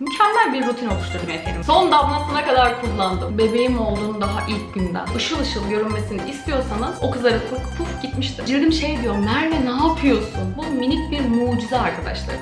Mükemmel bir rutin oluşturdum efendim. Son damlasına kadar kullandım. Bebeğim olduğunu daha ilk günden. Işıl ışıl görünmesini istiyorsanız o kızarıklık puf gitmiştir. Cildim şey diyor, Merve ne yapıyorsun? Bu minik bir mucize arkadaşlar.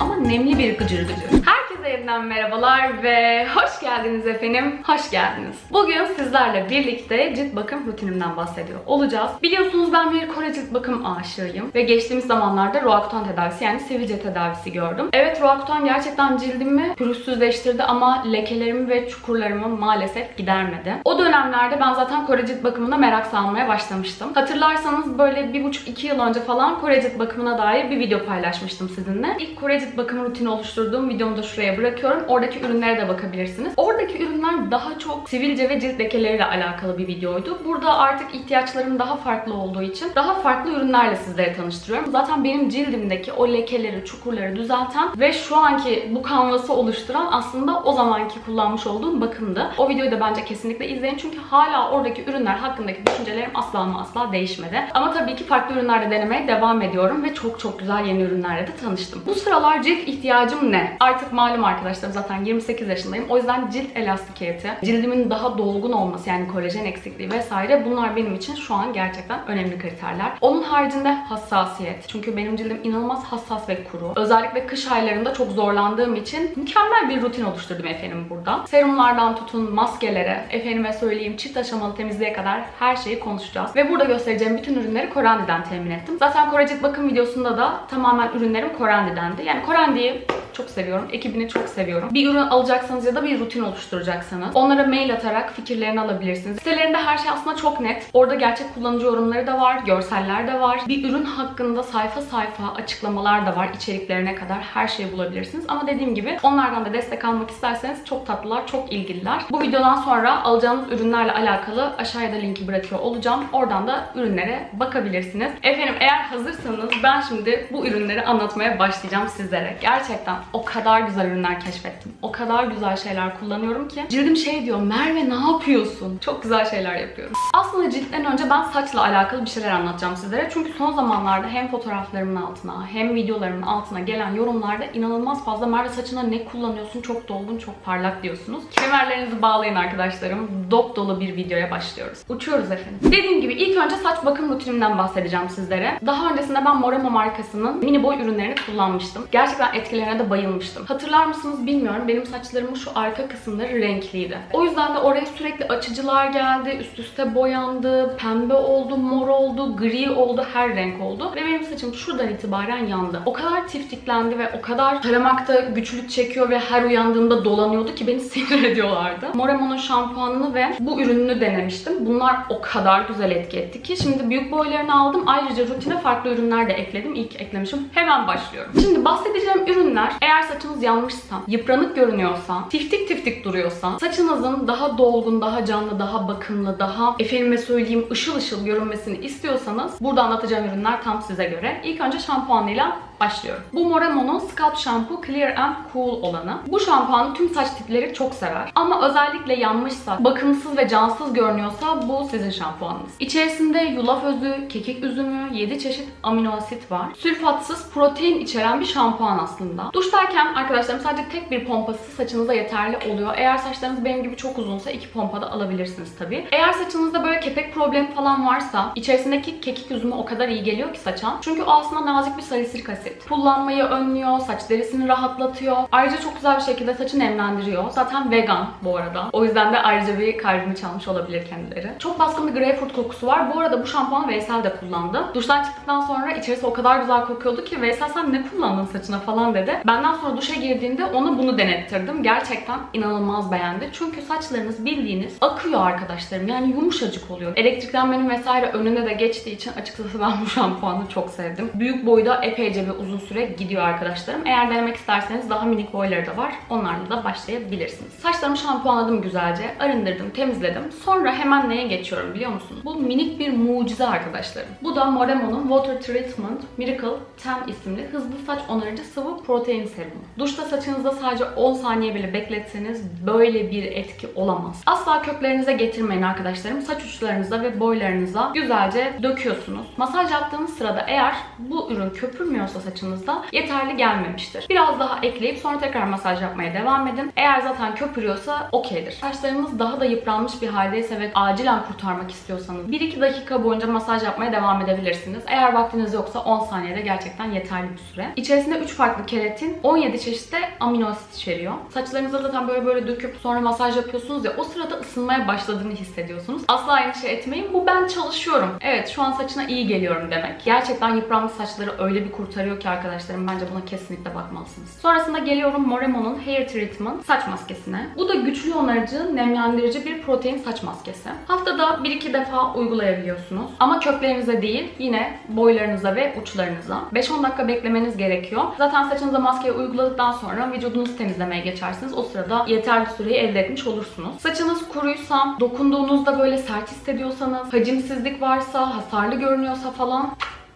Ama nemli bir gıcır gıcır. Herkese yeniden merhabalar ve hoş geldiniz efendim. Hoş geldiniz. Bugün sizlerle birlikte cilt bakım rutinimden bahsediyor olacağız. Biliyorsunuz ben bir Kore cilt bakım aşığıyım ve geçtiğimiz zamanlarda Roakutan tedavisi yani sivilce tedavisi gördüm. Evet Roakutan gerçekten cildimi pürüzsüzleştirdi ama lekelerimi ve çukurlarımı maalesef gidermedi. O dönemlerde ben zaten Kore cilt bakımına merak salmaya başlamıştım. Hatırlarsanız böyle bir buçuk iki yıl önce falan Kore cilt bakımına dair bir video paylaşmıştım sizinle. İlk Kore cilt bakım rutini oluşturduğum videomu da şuraya bırakıyorum. Oradaki ürünlere de bakabilirsiniz. Oradaki ürünler daha çok sivilce ve cilt lekeleriyle alakalı bir videoydu. Burada artık ihtiyaçlarım daha farklı olduğu için daha farklı ürünlerle sizlere tanıştırıyorum. Zaten benim cildimdeki o lekeleri, çukurları düzelten ve şu anki bu kanvası oluşturan aslında o zamanki kullanmış olduğum bakımdı. O videoyu da bence kesinlikle izleyin çünkü hala oradaki ürünler hakkındaki düşüncelerim asla ama asla değişmedi. Ama tabii ki farklı ürünler de denemeye devam ediyorum ve çok çok güzel yeni ürünlerle de tanıştım. Bu sıralar cilt ihtiyacım ne? Artık malum arkadaşlarım zaten 28 yaşındayım. O yüzden cilt elastikiyeti, cildimin daha dolgun olması yani kolajen eksikliği vesaire bunlar benim için şu an gerçekten önemli kriterler. Onun haricinde hassasiyet. Çünkü benim cildim inanılmaz hassas ve kuru. Özellikle kış aylarında çok zorlandığım için mükemmel bir rutin oluşturdum efendim burada. Serumlardan tutun maskelere, efendime söyleyeyim çift aşamalı temizliğe kadar her şeyi konuşacağız. Ve burada göstereceğim bütün ürünleri Korandi'den temin ettim. Zaten Kore cilt bakım videosunda da tamamen ürünlerim Korandi'dendi. Yani Korandi'yi çok seviyorum. Ekibini çok seviyorum. Bir ürün alacaksanız ya da bir rutin oluşturacaksanız onlara mail atarak fikirlerini alabilirsiniz. Sitelerinde her şey aslında çok net. Orada gerçek kullanıcı yorumları da var, görseller de var. Bir ürün hakkında sayfa sayfa açıklamalar da var. İçeriklerine kadar her şeyi bulabilirsiniz. Ama dediğim gibi onlardan da destek almak isterseniz çok tatlılar, çok ilgililer. Bu videodan sonra alacağınız ürünlerle alakalı aşağıya da linki bırakıyor olacağım. Oradan da ürünlere bakabilirsiniz. Efendim eğer hazırsanız ben şimdi bu ürünleri anlatmaya başlayacağım sizlere. Gerçekten o kadar güzel ürünler keşfettim. O kadar güzel şeyler kullanıyorum ki. Cildim şey diyor, Merve ne yapıyorsun? Çok güzel şeyler yapıyorum. Aslında ciltten önce ben saçla alakalı bir şeyler anlatacağım sizlere. Çünkü son zamanlarda hem fotoğraflarımın altına hem videolarımın altına gelen yorumlarda inanılmaz fazla Merve saçına ne kullanıyorsun? Çok dolgun, çok parlak diyorsunuz. Kemerlerinizi bağlayın arkadaşlarım. Dop dolu bir videoya başlıyoruz. Uçuyoruz efendim. Dediğim gibi ilk önce saç bakım rutinimden bahsedeceğim sizlere. Daha öncesinde ben Moremo markasının mini boy ürünlerini kullanmıştım. Gerçekten etkilerine de bayılmıştım. Hatırlar mısınız bilmiyorum. Benim saçlarımın şu arka kısımları renkliydi. O yüzden de oraya sürekli açıcılar geldi. Üst üste boyandı. Pembe oldu, mor oldu, gri oldu, her renk oldu. Ve benim saçım şuradan itibaren yandı. O kadar tiftiklendi ve o kadar taramakta güçlük çekiyor ve her uyandığımda dolanıyordu ki beni sinir ediyorlardı. Moremo'nun şampuanını ve bu ürününü denemiştim. Bunlar o kadar güzel etki etti ki şimdi büyük boylarını aldım. Ayrıca rutine farklı ürünler de ekledim. İlk eklemişim. Hemen başlıyorum. Şimdi bahsedeceğim ürünler eğer saçınız yanmışsa, yıpranık görünüyorsa, tiftik tiftik duruyorsa, saçınızın daha dolgun, daha canlı, daha bakımlı, daha efendime söyleyeyim ışıl ışıl görünmesini istiyorsanız burada anlatacağım ürünler tam size göre. İlk önce şampuanıyla başlıyorum. Bu Moremo'nun Scalp Shampoo Clear and Cool olanı. Bu şampuanı tüm saç tipleri çok sever. Ama özellikle yanmışsa, bakımsız ve cansız görünüyorsa bu sizin şampuanınız. İçerisinde yulaf özü, kekik üzümü, 7 çeşit amino asit var. Sülfatsız protein içeren bir şampuan aslında. Duştayken arkadaşlarım sadece tek bir pompası saçınıza yeterli oluyor. Eğer saçlarınız benim gibi çok uzunsa iki pompa da alabilirsiniz tabii. Eğer saçınızda böyle kepek problemi falan varsa içerisindeki kekik üzümü o kadar iyi geliyor ki saça. Çünkü o aslında nazik bir salisilik asit. Pullanmayı önlüyor, saç derisini rahatlatıyor. Ayrıca çok güzel bir şekilde saçı nemlendiriyor. Zaten vegan bu arada. O yüzden de ayrıca bir kalbimi çalmış olabilir kendileri. Çok baskın bir greyfurt kokusu var. Bu arada bu şampuanı Veysel de kullandı. Duştan çıktıktan sonra içerisi o kadar güzel kokuyordu ki Veysel sen ne kullandın saçına falan dedi. Benden sonra duşa girdiğinde ona bunu denettirdim. Gerçekten inanılmaz beğendi. Çünkü saçlarınız bildiğiniz akıyor arkadaşlarım. Yani yumuşacık oluyor. Elektriklenmenin vesaire önüne de geçtiği için açıkçası ben bu şampuanı çok sevdim. Büyük boyda epeyce bir uzun süre gidiyor arkadaşlarım. Eğer denemek isterseniz daha minik boyları da var. Onlarla da başlayabilirsiniz. Saçlarımı şampuanladım güzelce. Arındırdım, temizledim. Sonra hemen neye geçiyorum biliyor musunuz? Bu minik bir mucize arkadaşlarım. Bu da Moremo'nun Water Treatment Miracle 10 isimli hızlı saç onarıcı sıvı protein serumu. Duşta saçınızda sadece 10 saniye bile bekletseniz böyle bir etki olamaz. Asla köklerinize getirmeyin arkadaşlarım. Saç uçlarınıza ve boylarınıza güzelce döküyorsunuz. Masaj yaptığınız sırada eğer bu ürün köpürmüyorsa saçınızda yeterli gelmemiştir. Biraz daha ekleyip sonra tekrar masaj yapmaya devam edin. Eğer zaten köpürüyorsa okeydir. Saçlarınız daha da yıpranmış bir haldeyse ve acilen kurtarmak istiyorsanız 1-2 dakika boyunca masaj yapmaya devam edebilirsiniz. Eğer vaktiniz yoksa 10 saniyede gerçekten yeterli bir süre. İçerisinde 3 farklı keratin, 17 çeşit de amino asit içeriyor. Saçlarınıza zaten böyle böyle döküp sonra masaj yapıyorsunuz ya o sırada ısınmaya başladığını hissediyorsunuz. Asla endişe etmeyin. Bu ben çalışıyorum. Evet şu an saçına iyi geliyorum demek. Gerçekten yıpranmış saçları öyle bir kurtarıyor ki arkadaşlarım. Bence buna kesinlikle bakmalısınız. Sonrasında geliyorum Moremo'nun Hair Treatment saç maskesine. Bu da güçlü onarıcı, nemlendirici bir protein saç maskesi. Haftada 1-2 defa uygulayabiliyorsunuz. Ama köklerinize değil, yine boylarınıza ve uçlarınıza. 5-10 dakika beklemeniz gerekiyor. Zaten saçınıza maskeyi uyguladıktan sonra vücudunuzu temizlemeye geçersiniz. O sırada yeterli süreyi elde etmiş olursunuz. Saçınız kuruysa, dokunduğunuzda böyle sert hissediyorsanız, hacimsizlik varsa, hasarlı görünüyorsa falan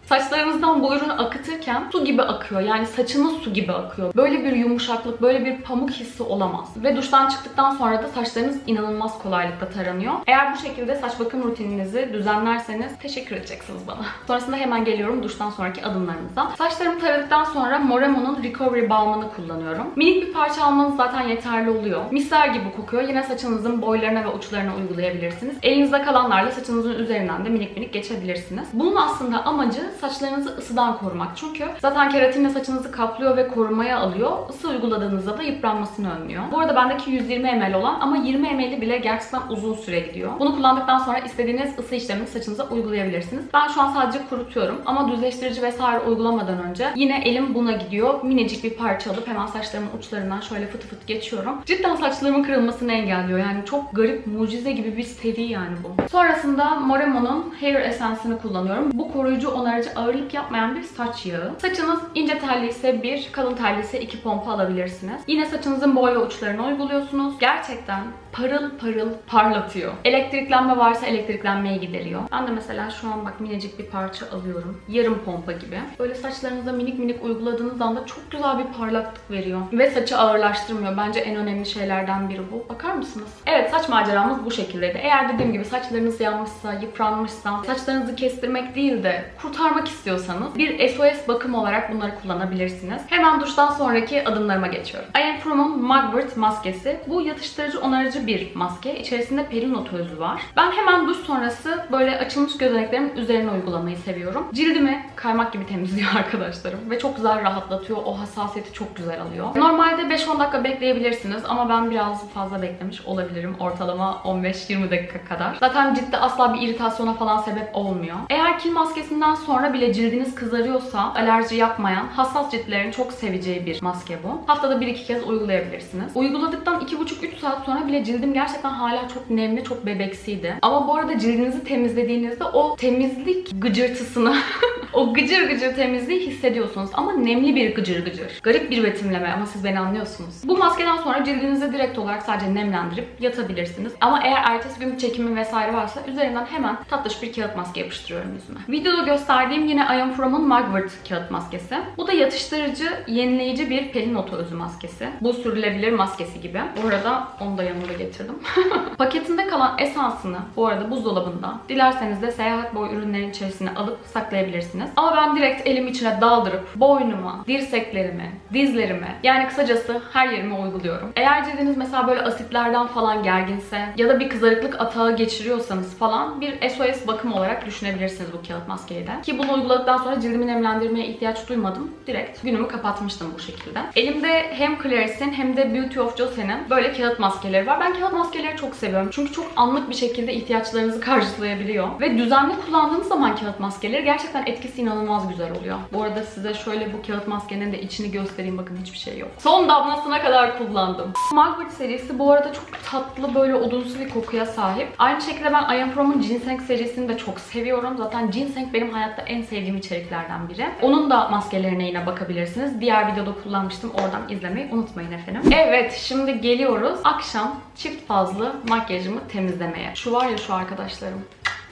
Saçlarınızdan bu ürünü akıtırken su gibi akıyor. Yani saçınız su gibi akıyor. Böyle bir yumuşaklık, böyle bir pamuk hissi olamaz. Ve duştan çıktıktan sonra da saçlarınız inanılmaz kolaylıkla taranıyor. Eğer bu şekilde saç bakım rutininizi düzenlerseniz teşekkür edeceksiniz bana. Sonrasında hemen geliyorum duştan sonraki adımlarımıza. Saçlarımı taradıktan sonra Moremo'nun Recovery Balm'ını kullanıyorum. Minik bir parça almanız zaten yeterli oluyor. Misler gibi kokuyor. Yine saçınızın boylarına ve uçlarına uygulayabilirsiniz. Elinizde kalanlarla saçınızın üzerinden de minik minik geçebilirsiniz. Bunun aslında amacı saçlarınızı ısıdan korumak. Çünkü zaten keratinle saçınızı kaplıyor ve korumaya alıyor. Isı uyguladığınızda da yıpranmasını önlüyor. Bu arada bendeki 120 ml olan ama 20 ml bile gerçekten uzun süre gidiyor. Bunu kullandıktan sonra istediğiniz ısı işlemini saçınıza uygulayabilirsiniz. Ben şu an sadece kurutuyorum ama düzleştirici vesaire uygulamadan önce yine elim buna gidiyor. Minicik bir parça alıp hemen saçlarımın uçlarından şöyle fıtı fıtı geçiyorum. Cidden saçlarımın kırılmasını engelliyor. Yani çok garip, mucize gibi bir seri yani bu. Sonrasında Moremo'nun Hair Essence'ini kullanıyorum. Bu koruyucu onarıcı ağırlık yapmayan bir saç yağı. Saçınız ince telli bir, kalın telli iki pompa alabilirsiniz. Yine saçınızın boy ve uçlarını uyguluyorsunuz. Gerçekten parıl parıl parlatıyor. Elektriklenme varsa elektriklenmeyi gideriyor. Ben de mesela şu an bak minicik bir parça alıyorum. Yarım pompa gibi. Böyle saçlarınıza minik minik uyguladığınız anda çok güzel bir parlaklık veriyor. Ve saçı ağırlaştırmıyor. Bence en önemli şeylerden biri bu. Bakar mısınız? Evet saç maceramız bu şekildeydi. Eğer dediğim gibi saçlarınız yanmışsa, yıpranmışsa, saçlarınızı kestirmek değil de kurtarmak istiyorsanız bir SOS bakım olarak bunları kullanabilirsiniz. Hemen duştan sonraki adımlarıma geçiyorum. I Am From'un Mugwort maskesi. Bu yatıştırıcı onarıcı bir maske. İçerisinde perino tozü var. Ben hemen duş sonrası böyle açılmış gözeneklerimin üzerine uygulamayı seviyorum. Cildimi kaymak gibi temizliyor arkadaşlarım. Ve çok güzel rahatlatıyor. O hassasiyeti çok güzel alıyor. Normalde 5-10 dakika bekleyebilirsiniz ama ben biraz fazla beklemiş olabilirim. Ortalama 15-20 dakika kadar. Zaten ciltte asla bir iritasyona falan sebep olmuyor. Eğer kil maskesinden sonra bile cildiniz kızarıyorsa alerji yapmayan, hassas ciltlerin çok seveceği bir maske bu. Haftada 1-2 kez uygulayabilirsiniz. Uyguladıktan 2,5-3 saat sonra bile cildim gerçekten hala çok nemli, çok bebeksiydi. Ama bu arada cildinizi temizlediğinizde o temizlik gıcırtısını, o gıcır gıcır temizliği hissediyorsunuz. Ama nemli bir gıcır gıcır. Garip bir betimleme ama siz beni anlıyorsunuz. Bu maskeden sonra cildinizi direkt olarak sadece nemlendirip yatabilirsiniz. Ama eğer ertesi gün çekimi vesaire varsa üzerinden hemen tatlış bir kağıt maske yapıştırıyorum yüzüme. Videoda gösterdiğim yine I Am From'un Mugwort kağıt maskesi. Bu da yatıştırıcı, yenileyici bir pelin otu özü maskesi. Bu sürülebilir maskesi gibi. Bu arada onu da yanımda getirdim. Paketinde kalan esansını bu arada buzdolabında dilerseniz de seyahat boyu ürünlerin içerisine alıp saklayabilirsiniz. Ama ben direkt elimi içine daldırıp boynuma, dirseklerime, dizlerime yani kısacası her yerime uyguluyorum. Eğer cildiniz mesela böyle asitlerden falan gerginse ya da bir kızarıklık atağı geçiriyorsanız falan bir SOS bakım olarak düşünebilirsiniz bu kağıt maskeyi de. Ki bunu uyguladıktan sonra cildimi nemlendirmeye ihtiyaç duymadım. Direkt günümü kapatmıştım bu şekilde. Elimde hem Clarice'in hem de Beauty of Jose'nin böyle kağıt maskeleri var. Ben kağıt maskeleri çok seviyorum. Çünkü çok anlık bir şekilde ihtiyaçlarınızı karşılayabiliyor. Ve düzenli kullandığınız zaman kağıt maskeleri gerçekten etkisi inanılmaz güzel oluyor. Bu arada size şöyle bu kağıt maskenin de içini göstereyim. Bakın hiçbir şey yok. Son damlasına kadar kullandım. Mugwort serisi bu arada çok tatlı böyle odunsu bir kokuya sahip. Aynı şekilde ben I Am From'un Ginseng serisini de çok seviyorum. Zaten ginseng benim hayatta en sevdiğim içeriklerden biri. Onun da maskelerine yine bakabilirsiniz. Diğer videoda kullanmıştım. Oradan izlemeyi unutmayın efendim. Evet şimdi geliyoruz. Akşam çift fazlı makyajımı temizlemeye. Şu var ya şu arkadaşlarım.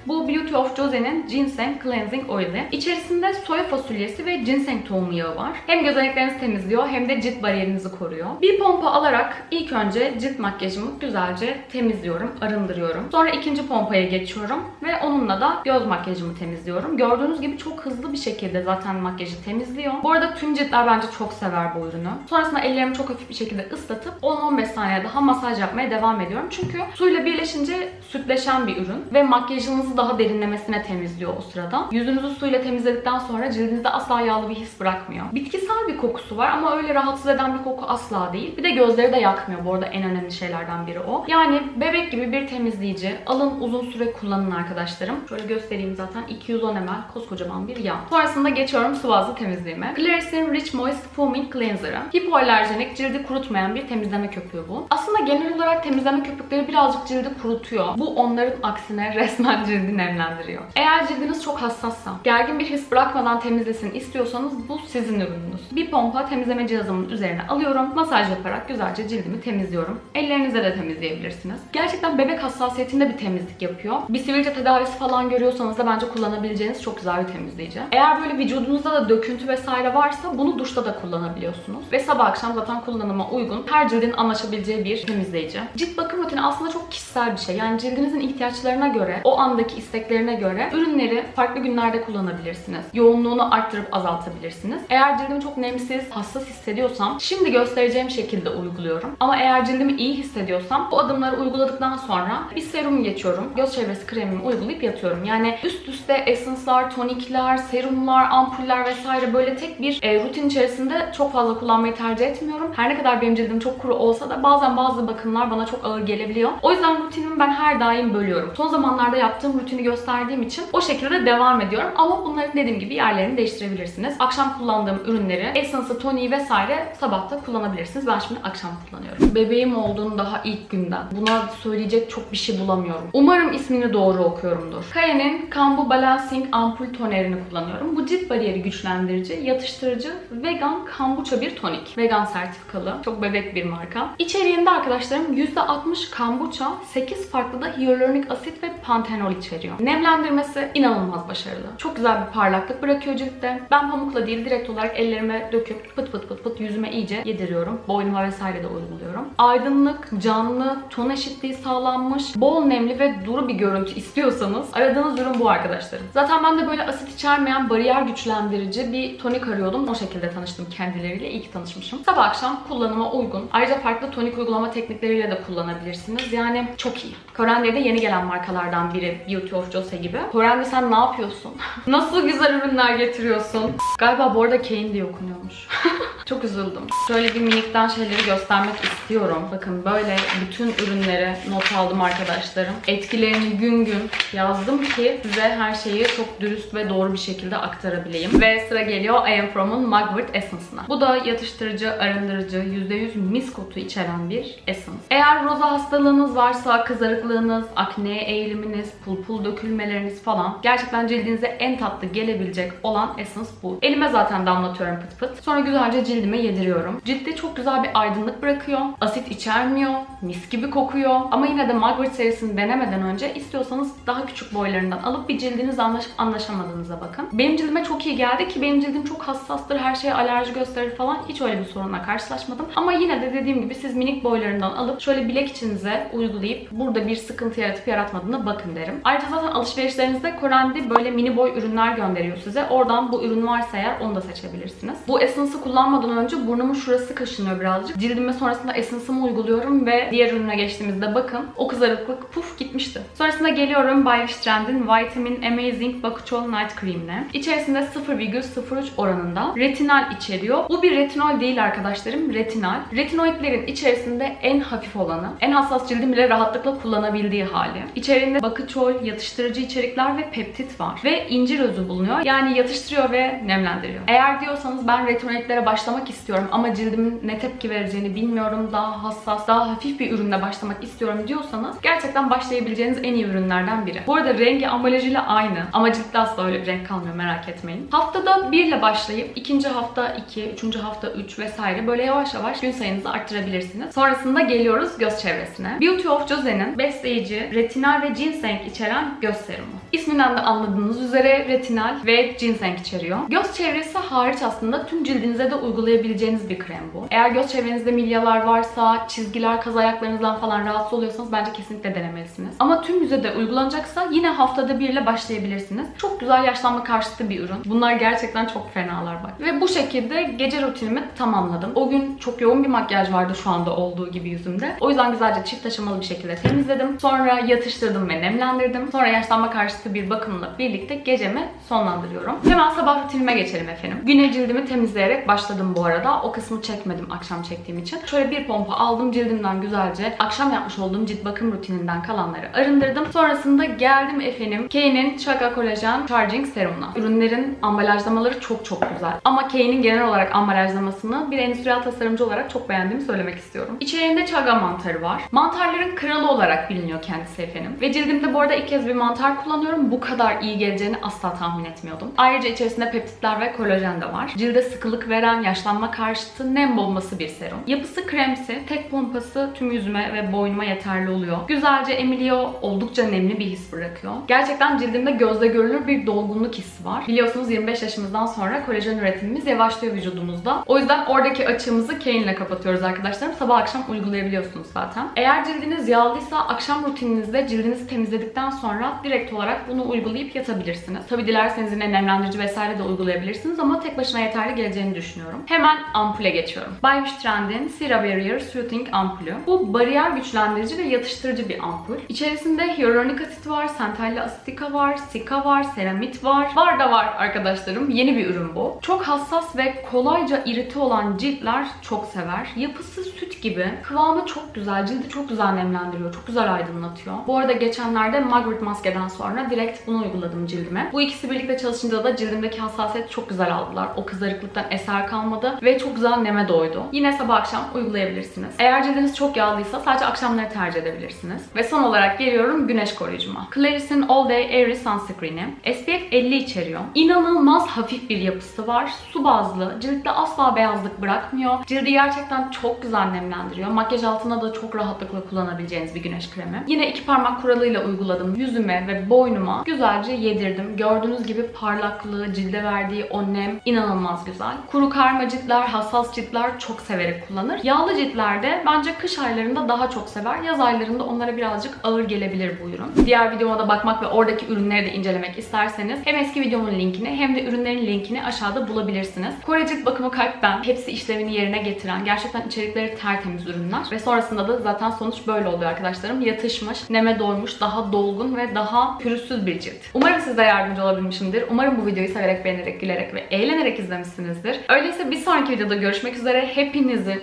Bu Beauty of Jose'nin Ginseng Cleansing Oil'i. İçerisinde soya fasulyesi ve ginseng tohumu yağı var. Hem gözeneklerinizi temizliyor hem de cilt bariyerinizi koruyor. Bir pompa alarak ilk önce cilt makyajımı güzelce temizliyorum, arındırıyorum. Sonra ikinci pompaya geçiyorum ve onunla da göz makyajımı temizliyorum. Gördüğünüz gibi çok hızlı bir şekilde zaten makyajı temizliyor. Bu arada tüm ciltler bence çok sever bu ürünü. Sonrasında ellerimi çok hafif bir şekilde ıslatıp 10-15 saniye daha masaj yapmaya devam ediyorum. Çünkü suyla birleşince sütleşen bir ürün ve makyajınızı daha derinlemesine temizliyor o sırada. Yüzünüzü suyla temizledikten sonra cildinizde asla yağlı bir his bırakmıyor. Bitkisel bir kokusu var ama öyle rahatsız eden bir koku asla değil. Bir de gözleri de yakmıyor bu arada en önemli şeylerden biri o. Yani bebek gibi bir temizleyici. Alın uzun süre kullanın arkadaşlarım. Şöyle göstereyim zaten 210 ml koskocaman bir yağ. Sonrasında geçiyorum sıvı bazlı temizliğime. Claris'in Rich Moist Foaming Cleanser'ı. Hipoalerjenik, cildi kurutmayan bir temizleme köpüğü bu. Aslında genel olarak temizleme köpükleri birazcık cildi kurutuyor. Bu onların aksine resmen cildi nemlendiriyor. Eğer cildiniz çok hassassa, gergin bir his bırakmadan temizlesin istiyorsanız bu sizin ürününüz. Bir pompa temizleme cihazımın üzerine alıyorum. Masaj yaparak güzelce cildimi temizliyorum. Ellerinize de temizleyebilirsiniz. Gerçekten bebek hassasiyetinde bir temizlik yapıyor. Bir sivilce tedavisi falan görüyorsanız da bence kullanabileceğiniz çok güzel bir temizleyici. Eğer böyle vücudunuzda da döküntü vesaire varsa bunu duşta da kullanabiliyorsunuz. Ve sabah akşam zaten kullanıma uygun her cildin anlaşabileceği bir temizleyici. Cilt bakım rutini aslında çok kişisel bir şey. Yani cildinizin ihtiyaçlarına göre, o andaki isteklerine göre ürünleri farklı günlerde kullanabilirsiniz. Yoğunluğunu arttırıp azaltabilirsiniz. Eğer cildim çok nemsiz, hassas hissediyorsam şimdi göstereceğim şekilde uyguluyorum. Ama eğer cildimi iyi hissediyorsam bu adımları uyguladıktan sonra bir serum geçiyorum. Göz çevresi kremimi uygulayıp yatıyorum. Yani üst üste essence'lar, tonikler, serumlar, ampuller vesaire böyle tek bir e, rutin içerisinde çok fazla kullanmayı tercih etmiyorum. Her ne kadar benim cildim çok kuru olsa da bazen bazı bakımlar bana çok ağır gelebiliyor. O yüzden rutinimi ben her daim bölüyorum. Son zamanlarda yaptığım rutini gösterdiğim için o şekilde devam ediyorum. Ama bunların dediğim gibi yerlerini değiştirebilirsiniz. Akşam kullandığım ürünleri, essence'ı, toniği vesaire sabahta kullanabilirsiniz. Ben şimdi akşam kullanıyorum. Bebeğim olduğunu daha ilk günden. Buna söyleyecek çok bir şey bulamıyorum. Umarım ismini doğru okuyorumdur. Kaye'nin Kambu Balancing Ampul Tonerini kullanıyorum. Bu cilt bariyeri güçlendirici, yatıştırıcı, vegan kombucha bir tonik. Vegan sertifikalı. Çok bebek bir marka. İçeriğinde arkadaşlarım %60 kombucha, 8 farklı da hyaluronik asit ve pantenol içeriyor. Nemlendirmesi inanılmaz başarılı. Çok güzel bir parlaklık bırakıyor ciltte. Ben pamukla değil direkt olarak ellerime döküp pıt pıt pıt pıt yüzüme iyice yediriyorum. Boynuma vesaire de uyguluyorum. Aydınlık, canlı, ton eşitliği sağlanmış, bol nemli ve duru bir görüntü istiyorsanız aradığınız ürün bu arkadaşlarım. Zaten ben de böyle asit içermeyen bariyer güçlendirici bir tonik arıyordum. O şekilde tanıştım kendileriyle. İyi ki tanışmışım. Sabah akşam kullanıma uygun. Ayrıca farklı tonik uygulama teknikleriyle de kullanabilirsiniz. Yani çok iyi. Korende'de yeni gelen markalardan biri Beauty of Jose gibi. Korende sen ne yapıyorsun? Nasıl güzel ürünler getiriyorsun? Galiba bu arada Kane diye okunuyormuş. Çok üzüldüm. Şöyle bir minikten şeyleri göstermek istiyorum. Bakın böyle bütün ürünleri not aldım arkadaşlarım. Etkilerini gün gün yazdım ki size her şeyi çok dürüst ve doğru bir şekilde aktarabileyim. Ve sıra geliyor I Am From'un Mugwort Essence'ına. Bu da yatıştırıcı, arındırıcı, %100 misk otu içeren bir essence. Eğer roza hastalığınız varsa, kızarıklığınız, akneye eğiliminiz, pul pul dökülmeleriniz falan gerçekten cildinize en tatlı gelebilecek olan essence bu. Elime zaten damlatıyorum pıt pıt. Sonra güzelce cildime yediriyorum. Ciltte çok güzel bir aydınlık bırakıyor. Asit içermiyor. Mis gibi kokuyor. Ama yine de Mugwort serisini denemeden önce istiyorsanız daha küçük boylarından alıp bir cildinizle anlaşıp anlaşamadığınıza bakın. Benim cildime çok iyi geldi ki benim cildim çok hassastır. Her şeye alerji gösterir falan. Hiç öyle bir sorunla karşılaşmadım. Ama yine de dediğim gibi siz minik boylarından alıp şöyle bilek içinize uygulayıp burada bir sıkıntı yaratıp yaratmadığına bakın derim. Ayrıca zaten alışverişlerinizde Korendi böyle mini boy ürünler gönderiyor size. Oradan bu ürün varsa eğer onu da seçebilirsiniz. Bu Essence'ı kullanmadan önce burnumun şurası kaşınıyor birazcık. Cildime sonrasında Essence'ımı uyguluyorum ve diğer ürüne geçtiğimizde bakın o kızarıklık puf gitmişti. Sonrasında geliyorum By Strand'in Vitamin Amazing Bakuchol Night Cream'le. İçerisinde 0,03 oranında retinal içeriyor. Bu bir retinol değil arkadaşlarım, retinal. Retinoidlerin içerisinde en hafif olanı, en hassas cildim bile rahatlıkla kullanabildiği hali. İçeriğinde bakıçol, yatıştırıcı içerikler ve peptit var. Ve incir özü bulunuyor. Yani yatıştırıyor ve nemlendiriyor. Eğer diyorsanız ben retinoidlere başlamak istiyorum ama cildimin ne tepki vereceğini bilmiyorum. Daha hassas, daha hafif bir ürünle başlamak istiyorum diyorsanız gerçekten başlayabileceğiniz en iyi ürünlerden biri. Bu arada rengi ambalajıyla aynı ama ciltte asla öyle bir renk kalmıyor merak etmeyin. Haftada 1 ile başlayıp ikinci hafta 2, üçüncü hafta 3 vesaire böyle yavaş yavaş gün sayınızı arttırabilirsiniz. Sonrasında geliyoruz göz çevresine. Beauty of Jose'nin besleyici, retinal ve ginseng içeren göz serumu. İsminden de anladığınız üzere retinal ve ginseng içeriyor. Göz çevresi hariç aslında tüm cildinize de uygulayabileceğiniz bir krem bu. Eğer göz çevrenizde milyalar varsa, çizgiler, kaz ayaklarınızdan falan rahatsız oluyorsanız bence kesinlikle denemelisiniz. Ama tüm yüze de uygulanacaksa yine haftada bir ile başlayabilirsiniz. Çok güzel yaşlanma karşıtı bir ürün. Bunlar gerçekten çok fenalar bak. Ve bu şekilde gece rutinimi tamamladım. O gün çok yoğun bir makyaj vardı şu anda olduğu gibi yüzümde. O yüzden güzelce çift aşamalı bir şekilde temizledim. Sonra yatıştırdım ve nemlendirdim. Sonra yaşlanma karşıtı bir bakımla birlikte gecemi sonlandırıyorum. Hemen sabah rutinime geçelim efendim. Güne cildimi temizleyerek başladım bu arada. O kısmı çekmedim akşam çektiğim için. Şöyle bir pompa aldım cildimden güzelce. Akşam yapmış olduğum cilt bakım rutininden kalanları arındırdım. Sonrasında geldim efendim Kane'in Chaga Collagen Charging Serum'una. Ürünlerin ambalajlamaları çok çok güzel. Ama Kane'in genel olarak ambalajlamasını bir endüstriyel tasarımcı olarak çok beğendiğimi söylemek istiyorum. İçeriğinde chaga mantarı var. Mantarların kralı olarak biliniyor kendisi efendim. Ve cildimde bu arada ilk kez bir mantar kullanıyorum. Bu kadar iyi geleceğini asla tahmin etmiyordum. Ayrıca içerisinde peptitler ve kolajen de var. Cilde sıkılık veren, yaşlanma karşıtı nem bombası bir serum. Yapısı kremsi, tek pompası tüm yüzüme ve boynuma yeterli oluyor. Güzelce emiliyor, oldukça nemli bir his bırakıyor. Gerçekten cildimde gözle görülür bir dolgunluk hissi var. Biliyorsunuz 25 yaşımızdan sonra kolajen üretimimiz yavaşlıyor vücudumuzda. O yüzden oradaki açığımızı Kane ile kapatıyoruz arkadaşlarım. Sabah akşam uygulayabiliyorsunuz zaten. Eğer cildiniz yağlıysa akşam rutininizde cildinizi temizledikten sonra direkt olarak bunu uygulayıp yatabilirsiniz. Tabi dilerseniz yine nemlendirici vesaire de uygulayabilirsiniz ama tek başına yeterli geleceğini düşünüyorum. Hemen ampule geçiyorum. Biosh Trend'in Cera Barrier Soothing ampulü. Bu bariyer güçlendirici ve yatıştırıcı bir ampul. İçerisinde hyaluronik asit var, santalli asitika var, sika var, seramit var. Var da var arkadaşlarım. Yeni bir ürün bu. Çok hassas ve kolayca irite olan ciltler çok sever. Yapısı süt gibi. Kıvamı çok güzel. Cildi çok güzel nemlendiriyor. Çok güzel aydınlatıyor. Bu arada geçenlerde Margaret maskeden sonra direkt bunu uyguladım cildime. Bu ikisi birlikte çalışınca da cildimdeki hassasiyet çok güzel aldılar. O kızarıklıktan eser kalmadı ve çok güzel neme doydu. Yine sabah akşam uygulayabilirsiniz. Eğer cildiniz çok yağlıysa sadece akşamları tercih edebilirsiniz. Ve son olarak geliyorum güneş koruyucuma. Claris'in All Day Airy Sunscreen'i. SPF 50 içeriyor. İnanılmaz hafif bir yapısı var. Su bazlı. Ciltte asla beyazlık bırakmıyor. Cildi gerçekten çok güzel nemlendiriyor. Makyaj altına da çok rahatlıkla kullanabileceğiniz bir güneş kremi. Yine iki parmak kuralıyla uyguladım. Yüzüme ve boynuma güzelce yedirdim. Gördüğünüz gibi parlaklığı, cilde verdiği o nem inanılmaz güzel. Kuru karma ciltler, hassas ciltler çok severek kullanır. Yağlı ciltlerde bence kış aylarında daha çok sever. Yaz aylarında onlara birazcık ağır gelebilir bu ürün. Diğer videoma da bakmak ve oradaki ürünleri de incelemek isterseniz hem eski videomun linkini hem de ürünlerin linkini aşağıda bulabilirsiniz. Kore cilt bakımı kalp ben. Hepsi işlevini yerine getiren, gerçekten içerikleri tertemiz ürünler. Ve sonrasında da zaten sonuç böyle oluyor arkadaşlarım. Yatışmış, neme doymuş, daha dolgun ve daha pürüzsüz bir cilt. Umarım size yardımcı olabilmişimdir. Umarım bu videoyu severek, beğenerek, gülerek ve eğlenerek izlemişsinizdir. Öyleyse bir sonraki videoda görüşmek üzere. Hepinizi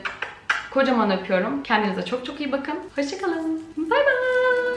kocaman öpüyorum. Kendinize çok çok iyi bakın. Hoşçakalın. Bay bay.